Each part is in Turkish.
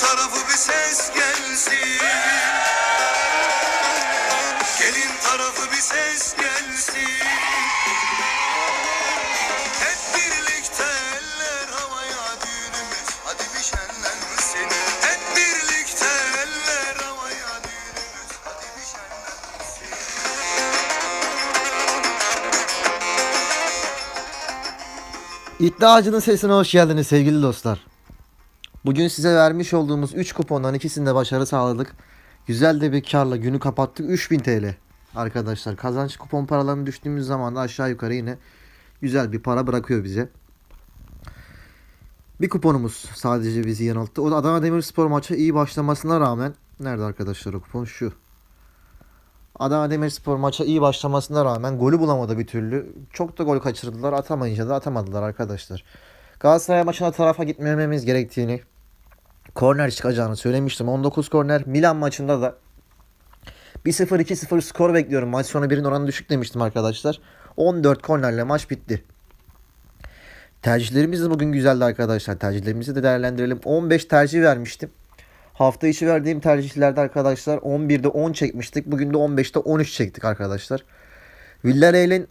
tarafı bir ses gelsin. Gelin tarafı bir ses gelsin. Hep birlikte eller havaya düğünümüz. Hadi bir şenlensin Hep birlikte eller havaya düğünümüz. Hadi bir şenlensin İddiacının sesine hoş geldiniz sevgili dostlar. Bugün size vermiş olduğumuz 3 kupondan ikisinde başarı sağladık. Güzel de bir karla günü kapattık. 3000 TL arkadaşlar. Kazanç kupon paralarını düştüğümüz zaman da aşağı yukarı yine güzel bir para bırakıyor bize. Bir kuponumuz sadece bizi yanılttı. O da Adana Demirspor maça iyi başlamasına rağmen nerede arkadaşlar o kupon şu. Adana Demirspor maça iyi başlamasına rağmen golü bulamadı bir türlü. Çok da gol kaçırdılar. Atamayınca da atamadılar arkadaşlar. Galatasaray maçına tarafa gitmememiz gerektiğini, korner çıkacağını söylemiştim. 19 korner. Milan maçında da 1-0 2-0 skor bekliyorum. Maç sonu birin oranı düşük demiştim arkadaşlar. 14 kornerle maç bitti. Tercihlerimiz de bugün güzeldi arkadaşlar. Tercihlerimizi de değerlendirelim. 15 tercih vermiştim. Hafta içi verdiğim tercihlerde arkadaşlar 11'de 10 çekmiştik. Bugün de 15'te 13 çektik arkadaşlar. Villarreal'in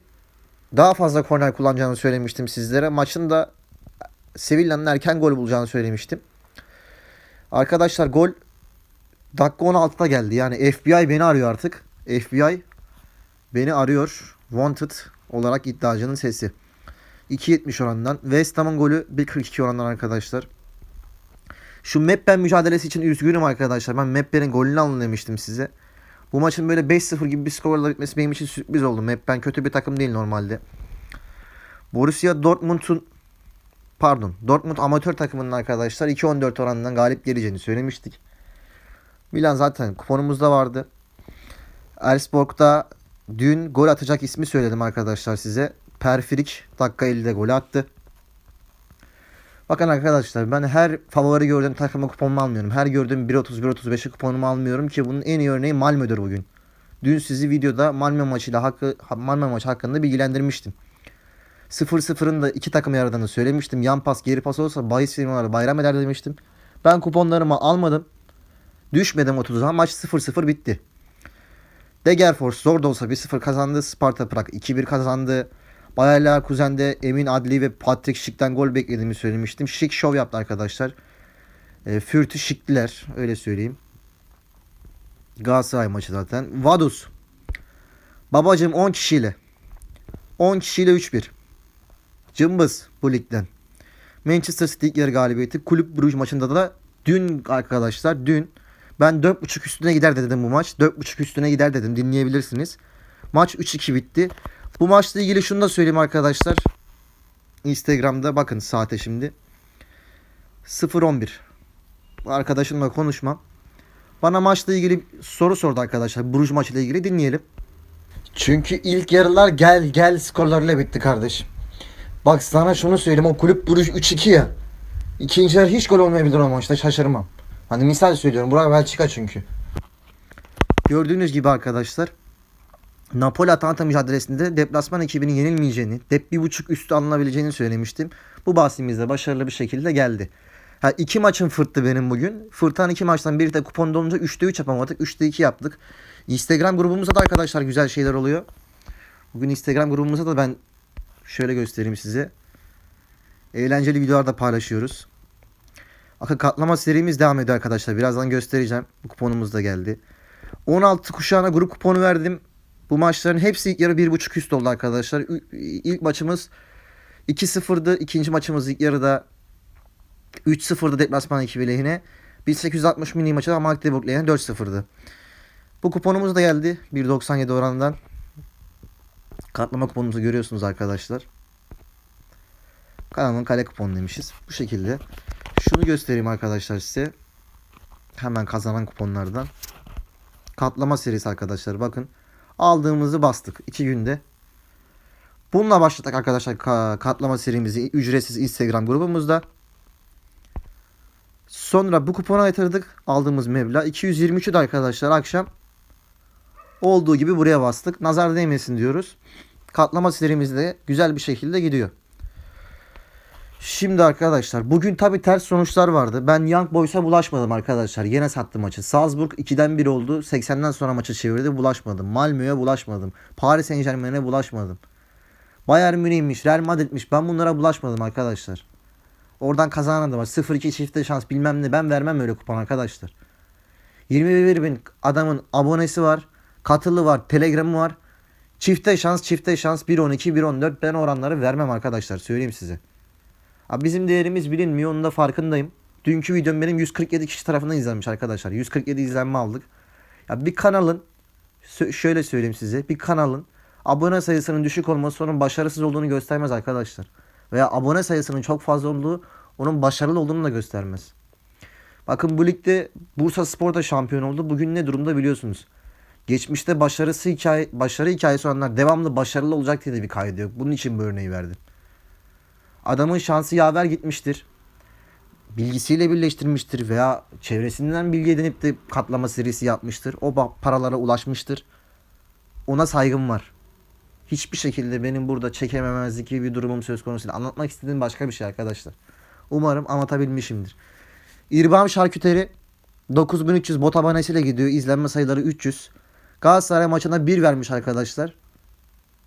daha fazla korner kullanacağını söylemiştim sizlere. Maçın da Sevilla'nın erken gol bulacağını söylemiştim. Arkadaşlar gol dakika 16'da geldi. Yani FBI beni arıyor artık. FBI beni arıyor. Wanted olarak iddiacının sesi. 2.70 oranından. West Ham'ın golü 1.42 oranından arkadaşlar. Şu Meppen mücadelesi için üzgünüm arkadaşlar. Ben Meppen'in golünü alın demiştim size. Bu maçın böyle 5-0 gibi bir skorla bitmesi benim için sürpriz oldu. Meppen kötü bir takım değil normalde. Borussia Dortmund'un pardon Dortmund amatör takımının arkadaşlar 2-14 oranından galip geleceğini söylemiştik. Milan zaten kuponumuzda vardı. Elfsborg'da dün gol atacak ismi söyledim arkadaşlar size. Perfirik dakika 50'de gol attı. Bakın arkadaşlar ben her favori gördüğüm takıma kuponumu almıyorum. Her gördüğüm 1.30-1.35'e kuponumu almıyorum ki bunun en iyi örneği Malmö'dür bugün. Dün sizi videoda Malmö maçıyla hakkı, Malmö maçı hakkında bilgilendirmiştim. 0-0'ın da iki takım yaradığını söylemiştim. Yan pas geri pas olsa bahis firmaları bayram eder demiştim. Ben kuponlarımı almadım. Düşmedim 30'a maç 0-0 bitti. Degerfors zor da olsa 1-0 kazandı. Sparta Prag 2-1 kazandı. Bayer Leverkusen'de Emin Adli ve Patrick Schick'ten gol beklediğimi söylemiştim. Schick şov yaptı arkadaşlar. E, Fürt'ü şıktiler öyle söyleyeyim. Galatasaray maçı zaten. Vaduz. Babacım 10 kişiyle. 10 kişiyle 3-1. Cımbız bu ligden. Manchester City ilk yarı galibiyeti. Kulüp Bruges maçında da dün arkadaşlar dün ben 4.5 üstüne gider dedim bu maç. 4.5 üstüne gider dedim dinleyebilirsiniz. Maç 3-2 bitti. Bu maçla ilgili şunu da söyleyeyim arkadaşlar. Instagram'da bakın saate şimdi. 0-11. Bu Arkadaşımla konuşmam. Bana maçla ilgili soru sordu arkadaşlar. Bruges maçıyla ilgili dinleyelim. Çünkü ilk yarılar gel gel skorlarıyla bitti kardeşim. Bak sana şunu söyleyeyim o kulüp Bruges 3-2 ya. İkinci hiç gol olmayabilir o maçta şaşırmam. Hani misal söylüyorum. Burak Belçika çünkü. Gördüğünüz gibi arkadaşlar. Napoli Atalanta mücadelesinde deplasman ekibinin yenilmeyeceğini, dep bir buçuk üstü alınabileceğini söylemiştim. Bu bahsimizde başarılı bir şekilde geldi. Ha, iki maçın fırttı benim bugün. Fırtan iki maçtan biri de kuponda olunca 3'te 3 yapamadık. 3'te 2 yaptık. Instagram grubumuzda da arkadaşlar güzel şeyler oluyor. Bugün Instagram grubumuzda da ben şöyle göstereyim size. Eğlenceli videolar da paylaşıyoruz. Akı katlama serimiz devam ediyor arkadaşlar. Birazdan göstereceğim. Bu kuponumuz da geldi. 16 kuşağına grup kuponu verdim. Bu maçların hepsi ilk yarı 1.5 üst oldu arkadaşlar. İlk maçımız 2-0'dı. İkinci maçımız ilk yarıda 3-0'dı deplasman ekibi lehine. 1860 mini maçı da Magdeburg lehine 4-0'dı. Bu kuponumuz da geldi. 1.97 oranından. Katlama kuponumuzu görüyorsunuz arkadaşlar. Kanalın kale kuponu demişiz. Bu şekilde. Şunu göstereyim arkadaşlar size. Hemen kazanan kuponlardan. Katlama serisi arkadaşlar bakın. Aldığımızı bastık 2 günde. Bununla başladık arkadaşlar ka- katlama serimizi ücretsiz Instagram grubumuzda. Sonra bu kupona yatırdık. Aldığımız meblağ 223'ü de arkadaşlar akşam olduğu gibi buraya bastık. Nazar değmesin diyoruz. Katlama serimiz de güzel bir şekilde gidiyor. Şimdi arkadaşlar bugün tabi ters sonuçlar vardı. Ben Young Boys'a bulaşmadım arkadaşlar. Yine sattım maçı. Salzburg 2'den 1 oldu. 80'den sonra maçı çevirdi. Bulaşmadım. Malmö'ye bulaşmadım. Paris Saint Germain'e bulaşmadım. Bayern Münih'miş, Real Madrid'miş. Ben bunlara bulaşmadım arkadaşlar. Oradan kazanamadım. 0-2 çifte şans bilmem ne. Ben vermem öyle kupon arkadaşlar. 21 bin adamın abonesi var. Katılı var. Telegramı var. Çifte şans çifte şans 1-12 1-14 ben oranları vermem arkadaşlar söyleyeyim size. Abi bizim değerimiz bilinmiyor onun da farkındayım. Dünkü videom benim 147 kişi tarafından izlenmiş arkadaşlar. 147 izlenme aldık. Ya bir kanalın şöyle söyleyeyim size. Bir kanalın abone sayısının düşük olması onun başarısız olduğunu göstermez arkadaşlar. Veya abone sayısının çok fazla olduğu onun başarılı olduğunu da göstermez. Bakın bu ligde Bursa Spor da şampiyon oldu. Bugün ne durumda biliyorsunuz. Geçmişte başarısı hikaye, başarı hikayesi olanlar devamlı başarılı olacak diye de bir kaydı yok. Bunun için bu örneği verdim. Adamın şansı yaver gitmiştir. Bilgisiyle birleştirmiştir veya çevresinden bilgi edinip de katlama serisi yapmıştır. O paralara ulaşmıştır. Ona saygım var. Hiçbir şekilde benim burada çekememezlik gibi bir durumum söz konusu değil. Anlatmak istediğim başka bir şey arkadaşlar. Umarım anlatabilmişimdir. İrbam Şarküteri 9300 bot abonesiyle gidiyor. İzlenme sayıları 300. Galatasaray maçına 1 vermiş arkadaşlar.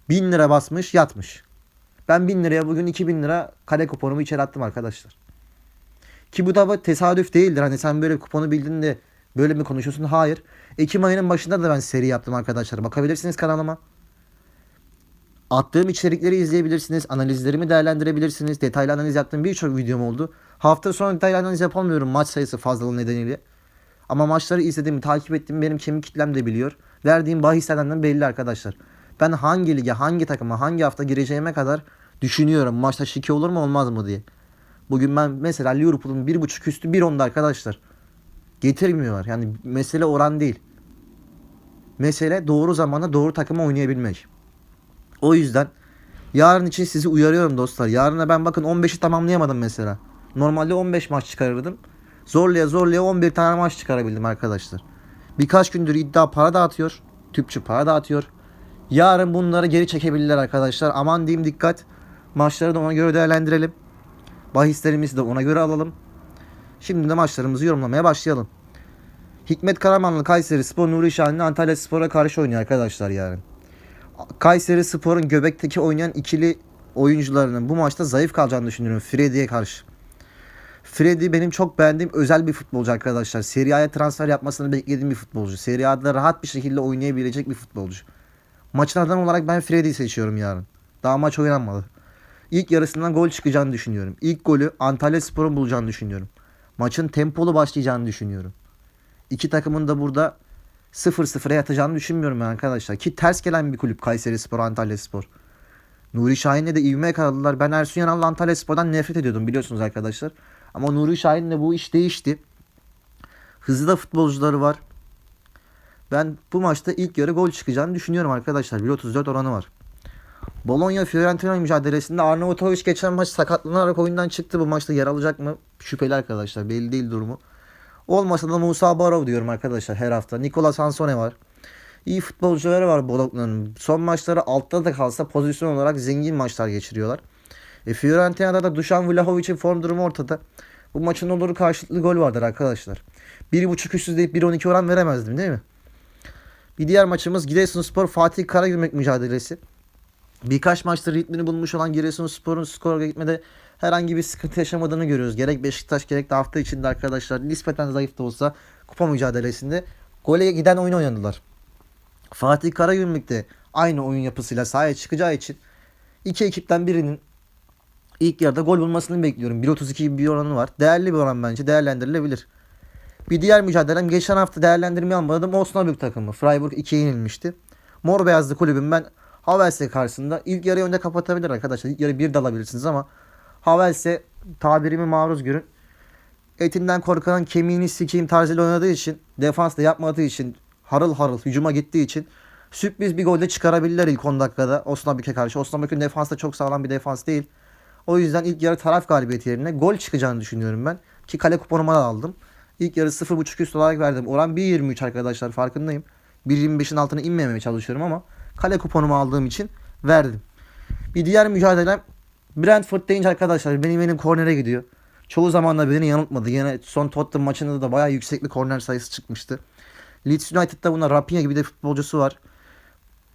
1000 lira basmış yatmış. Ben 1000 liraya bugün 2000 lira kale kuponumu içeri attım arkadaşlar. Ki bu da tesadüf değildir. Hani sen böyle kuponu bildin de böyle mi konuşuyorsun? Hayır. Ekim ayının başında da ben seri yaptım arkadaşlar. Bakabilirsiniz kanalıma. Attığım içerikleri izleyebilirsiniz. Analizlerimi değerlendirebilirsiniz. Detaylı analiz yaptığım birçok videom oldu. Hafta sonu detaylı analiz yapamıyorum maç sayısı fazlalığı nedeniyle. Ama maçları izlediğimi, takip ettiğimi benim kemik kitlem de biliyor. Verdiğim bahislerden de belli arkadaşlar. Ben hangi lige, hangi takıma, hangi hafta gireceğime kadar düşünüyorum. Maçta şike olur mu olmaz mı diye. Bugün ben mesela Liverpool'un 1.5 üstü 1.10'da arkadaşlar. Getirmiyorlar. Yani mesele oran değil. Mesele doğru zamanda doğru takıma oynayabilmek. O yüzden yarın için sizi uyarıyorum dostlar. Yarına ben bakın 15'i tamamlayamadım mesela. Normalde 15 maç çıkarırdım. Zorlaya zorlaya 11 tane maç çıkarabildim arkadaşlar. Birkaç gündür iddia para dağıtıyor. Tüpçü para dağıtıyor. Yarın bunları geri çekebilirler arkadaşlar. Aman diyeyim dikkat. Maçları da ona göre değerlendirelim. Bahislerimizi de ona göre alalım. Şimdi de maçlarımızı yorumlamaya başlayalım. Hikmet Karamanlı Kayseri Spor Nuri Şahinli Antalya Spor'a karşı oynuyor arkadaşlar yarın. Kayseri Spor'un göbekteki oynayan ikili oyuncularının bu maçta zayıf kalacağını düşünüyorum Freddy'ye karşı. Freddy benim çok beğendiğim özel bir futbolcu arkadaşlar. Serie A'ya transfer yapmasını beklediğim bir futbolcu. Serie A'da rahat bir şekilde oynayabilecek bir futbolcu. Maçın adamı olarak ben Freddy'yi seçiyorum yarın. Daha maç oynanmadı. İlk yarısından gol çıkacağını düşünüyorum. İlk golü Antalya Spor'un bulacağını düşünüyorum. Maçın tempolu başlayacağını düşünüyorum. İki takımın da burada 0-0'a yatacağını düşünmüyorum arkadaşlar. Ki ters gelen bir kulüp Kayseri Spor, Antalya Spor. Nuri Şahin'le de ivme yakaladılar. Ben Ersun Yanal'la Antalya Spor'dan nefret ediyordum biliyorsunuz arkadaşlar. Ama Nuri Şahin'le bu iş değişti. Hızlı da futbolcuları var. Ben bu maçta ilk yarı gol çıkacağını düşünüyorum arkadaşlar. 1.34 oranı var. Bologna Fiorentina mücadelesinde Arnautovic geçen maç sakatlanarak oyundan çıktı. Bu maçta yer alacak mı? Şüpheli arkadaşlar. Belli değil durumu. Olmasa da Musa Barov diyorum arkadaşlar her hafta. Nikola Sansone var. İyi futbolcuları var Bologna'nın. Son maçları altta da kalsa pozisyon olarak zengin maçlar geçiriyorlar. E, Fiorentina'da da Dušan Vlahovic'in form durumu ortada. Bu maçın oluru karşılıklı gol vardır arkadaşlar. 1.5 üstsüz deyip 1.12 oran veremezdim değil mi? Bir diğer maçımız Giresunspor Fatih Karagümrük mücadelesi. Birkaç maçtır ritmini bulmuş olan Giresunspor'un skora gitmede herhangi bir sıkıntı yaşamadığını görüyoruz. Gerek Beşiktaş gerek de hafta içinde arkadaşlar nispeten zayıf da olsa kupa mücadelesinde gole giden oyun oynadılar. Fatih Karagümrük de aynı oyun yapısıyla sahaya çıkacağı için iki ekipten birinin ilk yarıda gol bulmasını bekliyorum. 1.32 bir oranı var. Değerli bir oran bence. Değerlendirilebilir. Bir diğer mücadelem geçen hafta değerlendirme almadım. Osnabrück takımı. Freiburg 2'ye yenilmişti. Mor beyazlı kulübüm ben Havels'e karşısında ilk yarıyı önde kapatabilir arkadaşlar. İlk yarı bir de alabilirsiniz ama Havels'e tabirimi maruz görün. Etinden korkanın kemiğini sikeyim tarzıyla oynadığı için defans da yapmadığı için harıl harıl hücuma gittiği için sürpriz bir gol de çıkarabilirler ilk 10 dakikada Osnabrück'e karşı. Osnabrück'ün defansı da çok sağlam bir defans değil. O yüzden ilk yarı taraf galibiyeti yerine gol çıkacağını düşünüyorum ben. Ki kale kuponuma da aldım. İlk yarı 0.5 üst olarak verdim. Oran 1.23 arkadaşlar farkındayım. 1.25'in altına inmemeye çalışıyorum ama kale kuponumu aldığım için verdim. Bir diğer mücadelem Brentford deyince arkadaşlar benim benim kornere gidiyor. Çoğu zaman da beni yanıltmadı. Yine son Tottenham maçında da bayağı yüksek bir korner sayısı çıkmıştı. Leeds United'da buna Rapinha gibi de futbolcusu var.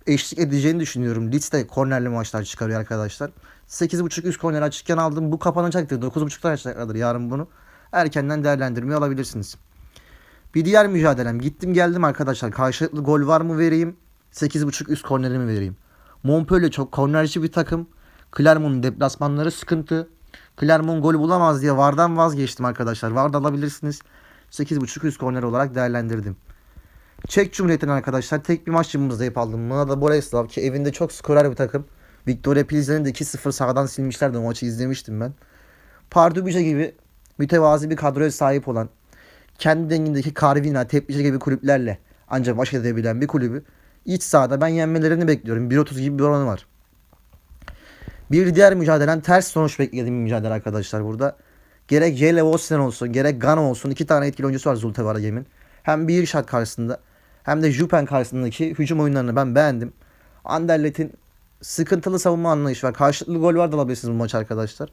Eşlik edeceğini düşünüyorum. Leeds de kornerli maçlar çıkarıyor arkadaşlar. 8.5 üst korner açıkken aldım. Bu kapanacaktır. 9.5'da açacaklardır yarın bunu. Erkenden değerlendirmeyi alabilirsiniz. Bir diğer mücadelem. Gittim geldim arkadaşlar. Karşılıklı gol var mı vereyim? 8.5 üst korneri mi vereyim? Montpellier çok kornerci bir takım. Clermont'un deplasmanları sıkıntı. Clermont gol bulamaz diye VAR'dan vazgeçtim arkadaşlar. VAR'da alabilirsiniz. 8.5 üst korner olarak değerlendirdim. Çek Cumhuriyeti'nin arkadaşlar tek bir maç yılımızda aldım. Mlada Boleslav ki evinde çok skorer bir takım. Victoria Pilsen'i de 2-0 sağdan silmişlerdi. O maçı izlemiştim ben. Pardubice gibi mütevazi bir kadroya sahip olan kendi dengindeki Carvina, Teplice gibi kulüplerle ancak baş edebilen bir kulübü iç sahada ben yenmelerini bekliyorum. 1.30 gibi bir oranı var. Bir diğer mücadelem ters sonuç beklediğim mücadele arkadaşlar burada. Gerek Vossen olsun gerek Gano olsun iki tane etkili oyuncusu var Zulte Varagim'in. Hem bir şart karşısında hem de Jupen karşısındaki hücum oyunlarını ben beğendim. Anderlet'in sıkıntılı savunma anlayışı var. Karşılıklı gol var da alabilirsiniz bu maç arkadaşlar.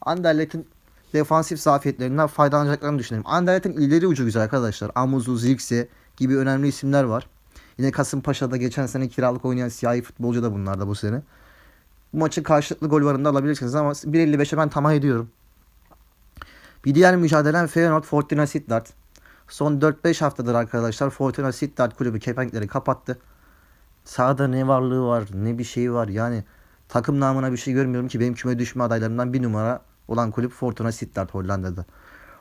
Anderlet'in defansif zafiyetlerinden faydalanacaklarını düşünüyorum. Anderlet'in ileri ucu güzel arkadaşlar. Amuzu, Zirkse gibi önemli isimler var. Yine Kasımpaşa'da geçen sene kiralık oynayan siyahi futbolcu da bunlar da bu sene. Bu maçın karşılıklı gol varında alabilirsiniz ama 1.55'e ben tamah ediyorum. Bir diğer mücadelem Feyenoord Fortuna Sittard. Son 4-5 haftadır arkadaşlar Fortuna Sittard kulübü kepenkleri kapattı. Sahada ne varlığı var ne bir şey var yani takım namına bir şey görmüyorum ki benim küme düşme adaylarımdan bir numara olan kulüp Fortuna Sittard Hollanda'da.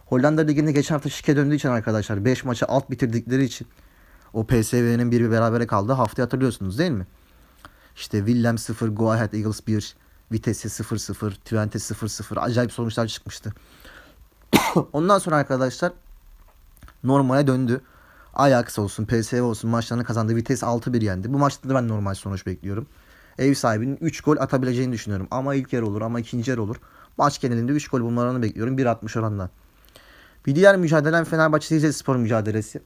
Hollanda Ligi'nde geçen hafta şike döndüğü için arkadaşlar 5 maçı alt bitirdikleri için o PSV'nin bir berabere kaldı. Haftayı hatırlıyorsunuz değil mi? İşte Willem 0, Go Ahead Eagles 1, Vitesse 0-0, Twente 0-0 acayip sonuçlar çıkmıştı. Ondan sonra arkadaşlar normale döndü. Ajax olsun, PSV olsun maçlarını kazandı. Vitesse 6-1 yendi. Bu maçta da ben normal sonuç bekliyorum. Ev sahibinin 3 gol atabileceğini düşünüyorum. Ama ilk yer olur ama ikinci yer olur. Maç genelinde 3 gol bulmalarını bekliyorum. 1.60 oranla. Bir diğer mücadelem Fenerbahçe Rize Spor mücadelesi.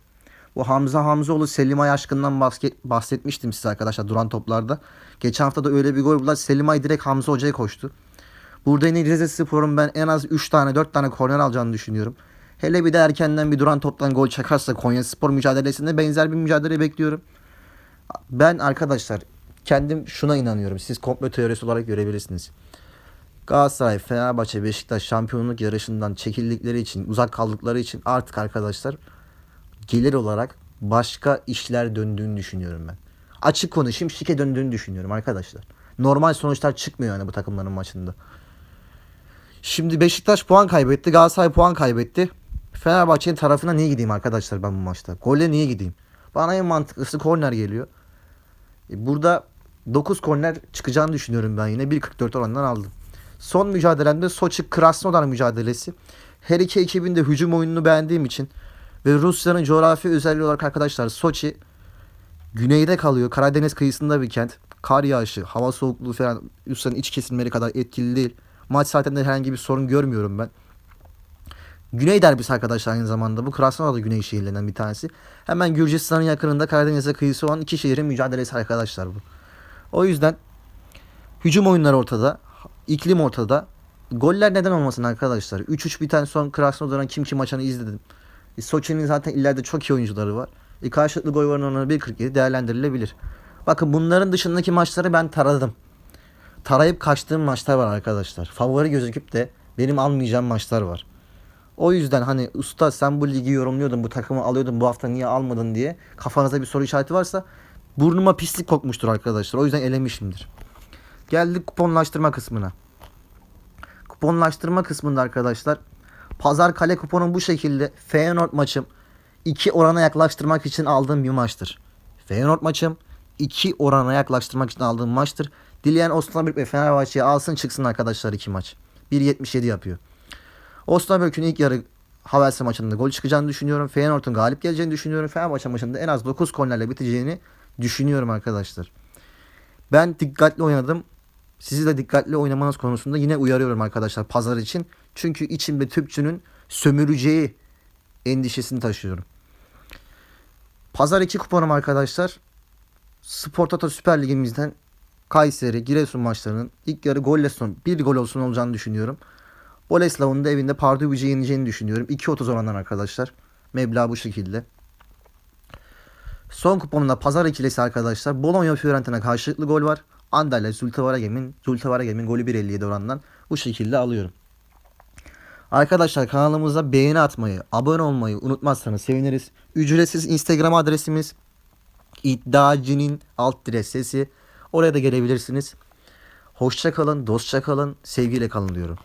Bu Hamza Hamzoğlu Selim Ay aşkından bahsetmiştim size arkadaşlar duran toplarda. Geçen hafta da öyle bir gol buldular. Selim Ay direkt Hamza Hoca'ya koştu. Burada yine Rize Spor'un ben en az 3 tane 4 tane korner alacağını düşünüyorum. Hele bir de erkenden bir duran toptan gol çakarsa Konya Spor mücadelesinde benzer bir mücadele bekliyorum. Ben arkadaşlar kendim şuna inanıyorum. Siz komplo teorisi olarak görebilirsiniz. Galatasaray, Fenerbahçe, Beşiktaş şampiyonluk yarışından çekildikleri için, uzak kaldıkları için artık arkadaşlar gelir olarak başka işler döndüğünü düşünüyorum ben. Açık konuşayım şike döndüğünü düşünüyorum arkadaşlar. Normal sonuçlar çıkmıyor yani bu takımların maçında. Şimdi Beşiktaş puan kaybetti. Galatasaray puan kaybetti. Fenerbahçe'nin tarafına niye gideyim arkadaşlar ben bu maçta? Gole niye gideyim? Bana en mantıklısı korner geliyor. E, Burada 9 korner çıkacağını düşünüyorum ben yine. 1.44 oranından aldım. Son mücadelemde Soçi Krasnodar mücadelesi. Her iki ekibin de hücum oyununu beğendiğim için ve Rusya'nın coğrafi özelliği olarak arkadaşlar Soçi güneyde kalıyor. Karadeniz kıyısında bir kent. Kar yağışı, hava soğukluğu falan Rusya'nın iç kesimleri kadar etkili değil. Maç saatinde herhangi bir sorun görmüyorum ben. Güney derbisi arkadaşlar aynı zamanda. Bu Krasnodar da güney şehirlerinden bir tanesi. Hemen Gürcistan'ın yakınında Karadeniz'e kıyısı olan iki şehrin mücadelesi arkadaşlar bu. O yüzden hücum oyunları ortada. iklim ortada. Goller neden olmasın arkadaşlar? 3-3 biten son Krasnodar'ın kim kim maçını izledim. E, Soçi'nin zaten ileride çok iyi oyuncuları var. E, karşılıklı gol oranı 1.47 değerlendirilebilir. Bakın bunların dışındaki maçları ben taradım. Tarayıp kaçtığım maçlar var arkadaşlar. Favori gözüküp de benim almayacağım maçlar var. O yüzden hani usta sen bu ligi yorumluyordun bu takımı alıyordun bu hafta niye almadın diye kafanızda bir soru işareti varsa burnuma pislik kokmuştur arkadaşlar. O yüzden elemişimdir. Geldik kuponlaştırma kısmına. Kuponlaştırma kısmında arkadaşlar pazar kale kuponu bu şekilde Feyenoord maçım 2 orana yaklaştırmak için aldığım bir maçtır. Feyenoord maçım 2 orana yaklaştırmak için aldığım maçtır. Dileyen Osnabrück ve Fenerbahçe'ye alsın çıksın arkadaşlar 2 maç. 1.77 yapıyor. Osnabrück'ün ilk yarı Havelse maçında gol çıkacağını düşünüyorum. Feyenoord'un galip geleceğini düşünüyorum. Fenerbahçe maçında en az 9 kornerle biteceğini düşünüyorum arkadaşlar. Ben dikkatli oynadım. Sizi de dikkatli oynamanız konusunda yine uyarıyorum arkadaşlar pazar için. Çünkü içimde tüpçünün sömüreceği endişesini taşıyorum. Pazar 2 kuponum arkadaşlar. Spor Süper Ligimizden Kayseri, Giresun maçlarının ilk yarı golle son bir gol olsun olacağını düşünüyorum. Boleslav'ın da evinde Pardubic'i yeneceğini düşünüyorum. 2.30 orandan arkadaşlar. Meblağ bu şekilde. Son kuponumda pazar ikilisi arkadaşlar. Bologna Fiorentina karşılıklı gol var. Andalya Zultavaragem'in Zultavaragem'in golü 1.57 orandan bu şekilde alıyorum. Arkadaşlar kanalımıza beğeni atmayı, abone olmayı unutmazsanız seviniriz. Ücretsiz Instagram adresimiz iddiacının alt dire sesi. Oraya da gelebilirsiniz. Hoşça kalın, dostça kalın, sevgiyle kalın diyorum.